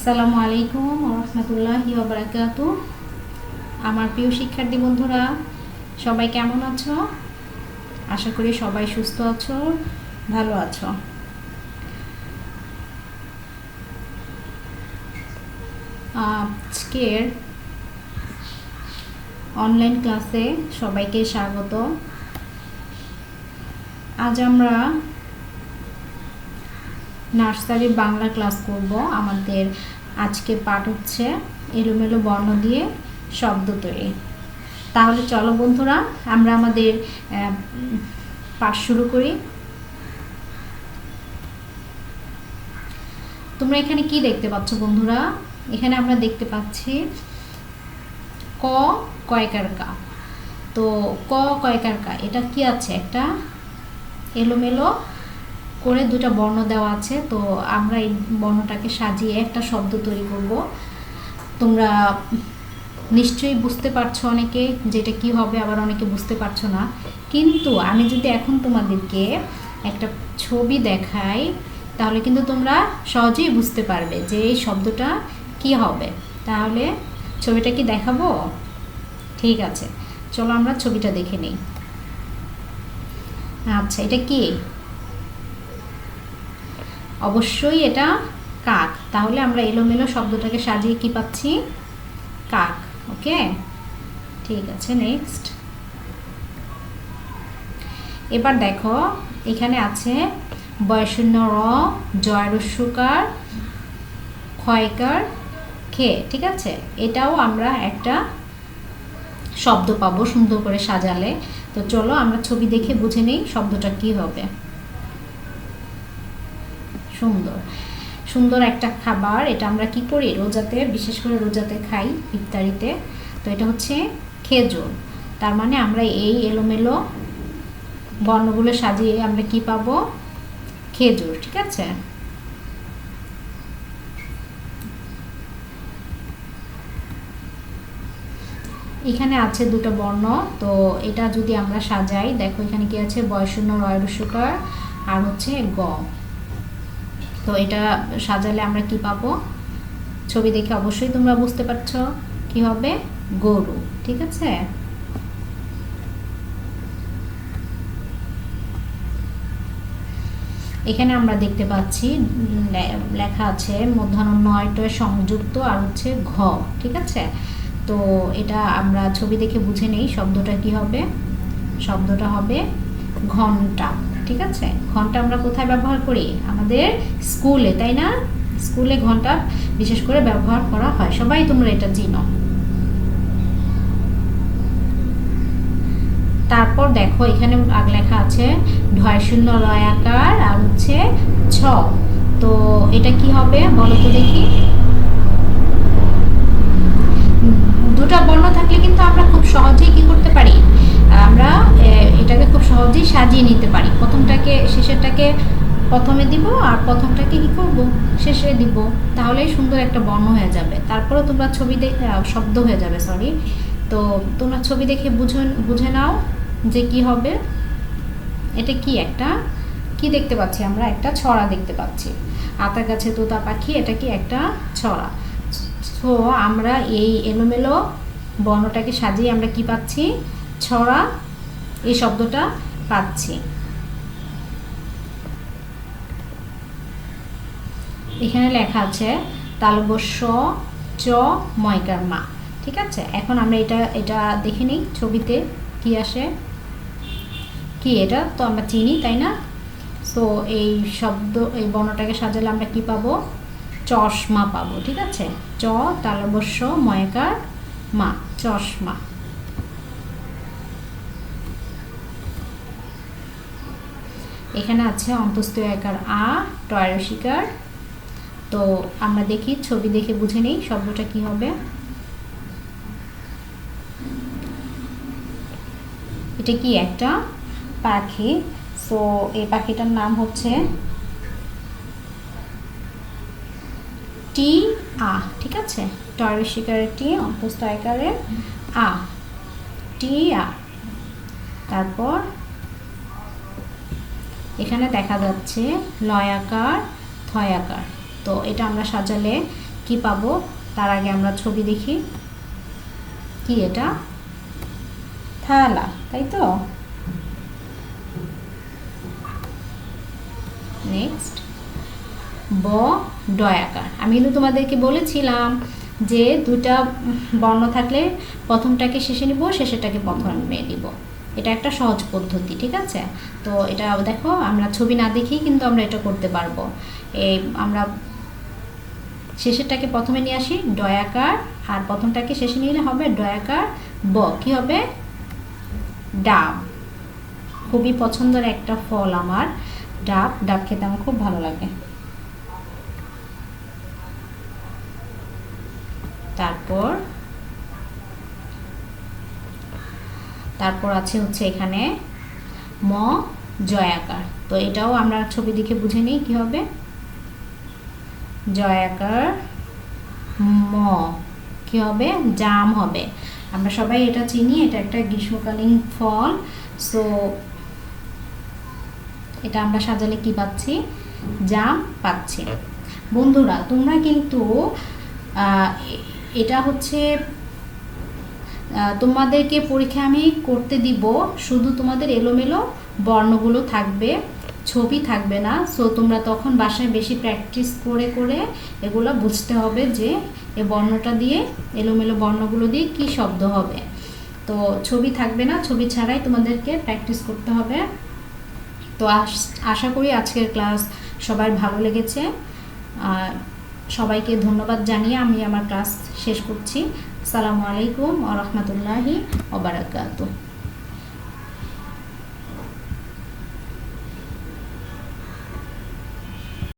আসসালামু আলাইকুম রহমতুল্লাহি বারাকাতু আমার প্রিয় শিক্ষার্থী বন্ধুরা, সবাই কেমন আছো? আশা করি সবাই সুস্থ আছো, ভালো আছো। আজকের অনলাইন ক্লাসে সবাইকে স্বাগত। আজ আমরা নার্সারি বাংলা ক্লাস করব। আমাদের আজকে পাঠ হচ্ছে এলোমেলো বর্ণ দিয়ে শব্দ তৈরি। তাহলে চলো বন্ধুরা, আমরা আমাদের পাঠ শুরু করি। তোমরা এখানে কি দেখতে পাচ্ছ বন্ধুরা? এখানে আমরা দেখতে পাচ্ছি ক কয়কার কা তো ক কয়কার কা এটা কি আছে? একটা এলোমেলো করে দুটা বর্ণ দেওয়া আছে, তো আমরা এই বর্ণটাকে সাজিয়ে একটা শব্দ তৈরি করব। তোমরা নিশ্চয়ই বুঝতে পারছ অনেকে যেটা কি হবে, আবার অনেকে বুঝতে পারছ না। কিন্তু আমি যদি এখন তোমাদেরকে একটা ছবি দেখাই, তাহলে কিন্তু তোমরা সহজেই বুঝতে পারবে যে এই শব্দটা কি হবে। তাহলে ছবিটা কি দেখাবো? ঠিক আছে, চলো আমরা ছবিটা দেখে নিই। আচ্ছা এটা কি? অবশ্যই এটা কাক। তাহলে আমরা এলোমেলো শব্দটাকে সাজিয়ে কি পাচ্ছি? কাক, ওকে? ঠিক আছে নেক্সট এবার দেখো, এখানে আছে বয়শূন্য র জয়রস্যকার ক্ষয়কার খে ঠিক আছে? এটাও আমরা একটা শব্দ পাবো সুন্দর করে সাজালে। তো চলো আমরা ছবি দেখে বুঝে নেই শব্দটা কি হবে। সুন্দর। সুন্দর একটা খাবার, এটা আমরা কি করি? রোজাতে, বিশেষ করে রোজাতে খাই ইফতারিতে। তো এটা হচ্ছে খেজুর। তার মানে আমরা এই এলোমেলো বর্ণগুলো সাজিয়ে আমরা কি পাবো? খেজুর, ঠিক আছে? এখানে আছে দুটো বর্ণ। তো এটা যদি আমরা সাজাই, দেখো এখানে কি আছে? বয়শূন্য রয়রস্যকার আর হচ্ছে গ। তো এটা সাজালে আমরা কি পাবো? ছবি দেখে অবশ্যই তোমরা বুঝতে পারছ কি হবে? গরু, ঠিক আছে? এখানে আমরা দেখতে পাচ্ছি লেখা আছে মধ্যাহ্ন নয়টায় সংযুক্ত আর হচ্ছে ঘ, ঠিক আছে? তো এটা আমরা ছবি দেখে বুঝে নেই, শব্দটা কি হবে? শব্দটা হবে ঘণ্টা। ঠিক আছে? ঘণ্টা আমরা কোথায় ব্যবহার করি? আমাদের স্কুলে, তাই না? স্কুলে ঘণ্টা বিশেষ করে ব্যবহার করা হয়। সবাই তোমরা এটা চিনো। তারপর দেখো, এখানে আগ লেখা আছে, ঢয় শূন্য রয় আকার, আর হচ্ছে ছ। তো এটা কি হবে? বলো তো দেখি। দুটা বর্ণ থাকলে কিন্তু আমরা খুব সহজেই কি করতে পারি? আমরা এটাকে খুব সহজেই সাজিয়ে নিতে পারি। প্রথমটাকে, শেষেরটাকে প্রথমে দিব আর প্রথমটাকে কি করব? শেষে দিব। তাহলেই সুন্দর একটা বর্ণ হয়ে যাবে। তারপরে তোমরা ছবি দেখে শব্দ হয়ে যাবে সরি তো তোমরা ছবি দেখে বুঝে বুঝে নাও যে কি হবে। এটা কি একটা, কি দেখতে পাচ্ছি আমরা? একটা ছড়া দেখতে পাচ্ছি। আতা গাছে তোতা পাখি, এটা কি একটা ছড়া? তো আমরা এই এলোমেলো বর্ণটাকে সাজিয়ে আমরা কি পাচ্ছি? ছড়া, এই শব্দটা পাচ্ছি। এখানে লেখা আছে, তালবস্য চ ময়কার মা ঠিক আছে? এখন আমরা এটা এটা দেখে নিই, ছবিতে কি আসে? কি এটা? তো আমরা চিনি, তাই না? সো এই শব্দ, এই বর্ণটাকে সাজালে আমরা কি পাবো? চশমা পাবো, ঠিক আছে? চ, তালবস্য, ময়কার, মা, চশমা। এখানে আছে অন্তস্থ একার আ টয়রসিকার তো আমরা দেখি, ছবি দেখে বুঝে নেই, শব্দটা কি হবে? এটা কি একটা পাখি? সো এই পাখিটার নাম হচ্ছে টি আ, ঠিক আছে? টয়ের শিকারের টি, অন্তস্থ আ। টি আ। তারপর এখানে দেখা যাচ্ছে লয় আকার আকার। তো এটা আমরা সাজালে কি পাবো? তার আগে আমরা ছবি দেখি। কি এটা? থালা, তাই তো? নেক্সট ব, ডয়াকার। আমি কিন্তু তোমাদেরকে বলেছিলাম যে দুটা বর্ণ থাকলে প্রথমটাকে শেষে নিব, শেষেরটাকে প্রথমে নিব। এটা একটা সহজ পদ্ধতি, ঠিক আছে? তো এটা দেখো, আমরা ছবি না দেখেই কিন্তু আমরা এটা করতে পারব। এই আমরা শেষেরটাকে প্রথমে নিয়ে আসি, ডয়াকার, আর প্রথমটাকে শেষে নিলে হবে ডয়াকার, ব। কি হবে? ডাব। খুবই পছন্দের একটা ফল আমার, ডাব। ডাব খেতে আমার খুব ভালো লাগে তারপর তারপর আছে হচ্ছে এখানে ম জয়াকার। তো এটাও আমরা ছবি দেখে বুঝে নিই কি হবে? জয়াকার ম। কি হবে? জাম হবে। আমরা সবাই এটা চিনি, এটা একটা গ্রীষ্মকালীন ফল। সো এটা আমরা সাজালে কি পাচ্ছি? জাম পাচ্ছি। বন্ধুরা, তোমরা কিন্তু এটা হচ্ছে তোমাদেরকে পরীক্ষা আমি করতে দিব। শুধু তোমাদের এলোমেলো বর্ণগুলো থাকবে, ছবি থাকবে না। সো তোমরা তখন বাসায় বেশি প্র্যাকটিস করে করে এগুলো বুঝতে হবে যে এ বর্ণটা দিয়ে, এলোমেলো বর্ণগুলো দিয়ে কি শব্দ হবে। তো ছবি থাকবে না, ছবি ছাড়াই তোমাদেরকে প্র্যাকটিস করতে হবে। তো আশা করি আজকের ক্লাস সবার ভালো লেগেছে। সবাইকে ধন্যবাদ জানিয়ে আমি আমার ক্লাস শেষ করছি। আসসালামু আলাইকুম আ রহমতুল্লাহি ওবারাকাতু